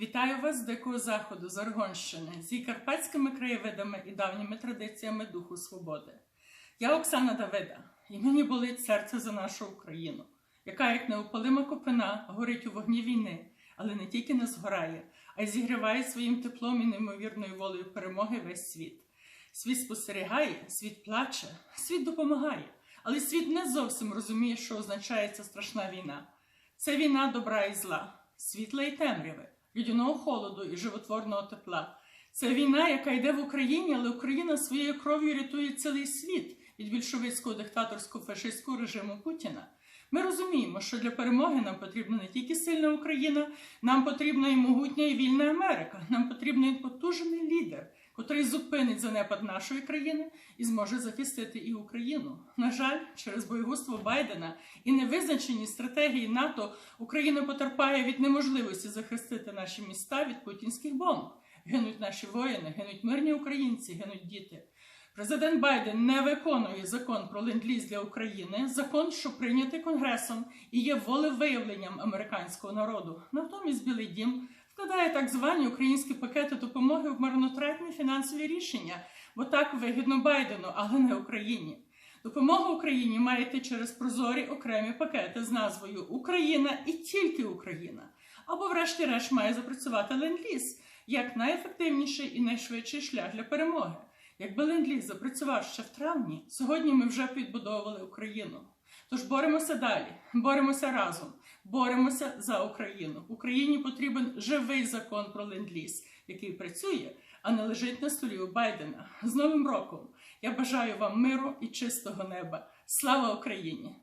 Вітаю вас з Дикого Заходу, з Аргонщини, з її карпатськими краєвидами і давніми традиціями Духу Свободи. Я Оксана Давида, і мені болить серце за нашу Україну, яка, як неопалима копина, горить у вогні війни, але не тільки не згорає, а й зігріває своїм теплом і неймовірною волею перемоги весь світ. Світ спостерігає, світ плаче, світ допомагає, але світ не зовсім розуміє, що означає ця страшна війна. Це війна добра і зла, світла і темряви, людяного холоду і животворного тепла. Це війна, яка йде в Україні, але Україна своєю кров'ю рятує цілий світ від більшовицького диктаторського фашистського режиму Путіна. Ми розуміємо, що для перемоги нам потрібна не тільки сильна Україна, нам потрібна і могутня і вільна Америка. Нам потрібен потужний лідер, котрий зупинить занепад нашої країни і зможе захистити і Україну. На жаль, через боєгузтво Байдена і невизначеність стратегії НАТО Україна потерпає від неможливості захистити наші міста від путінських бомб. Гинуть наші воїни, гинуть мирні українці, гинуть діти. Президент Байден не виконує закон про ленд-ліз для України, закон, що прийнятий Конгресом і є волевиявленням американського народу. Натомість Білий Дім вкладає так звані українські пакети допомоги в марнотратні фінансові рішення, бо так вигідно Байдену, але не Україні. Допомога Україні має йти через прозорі окремі пакети з назвою Україна і тільки Україна. Або, врешті-решт, має запрацювати ленд-ліз як найефективніший і найшвидший шлях для перемоги. Якби ленд-ліз запрацював ще в травні, сьогодні ми вже підбудовували Україну. Тож боремося далі, боремося разом, боремося за Україну. Україні потрібен живий закон про ленд-ліз, який працює, а не лежить на столі у Байдена. З Новим роком я бажаю вам миру і чистого неба. Слава Україні!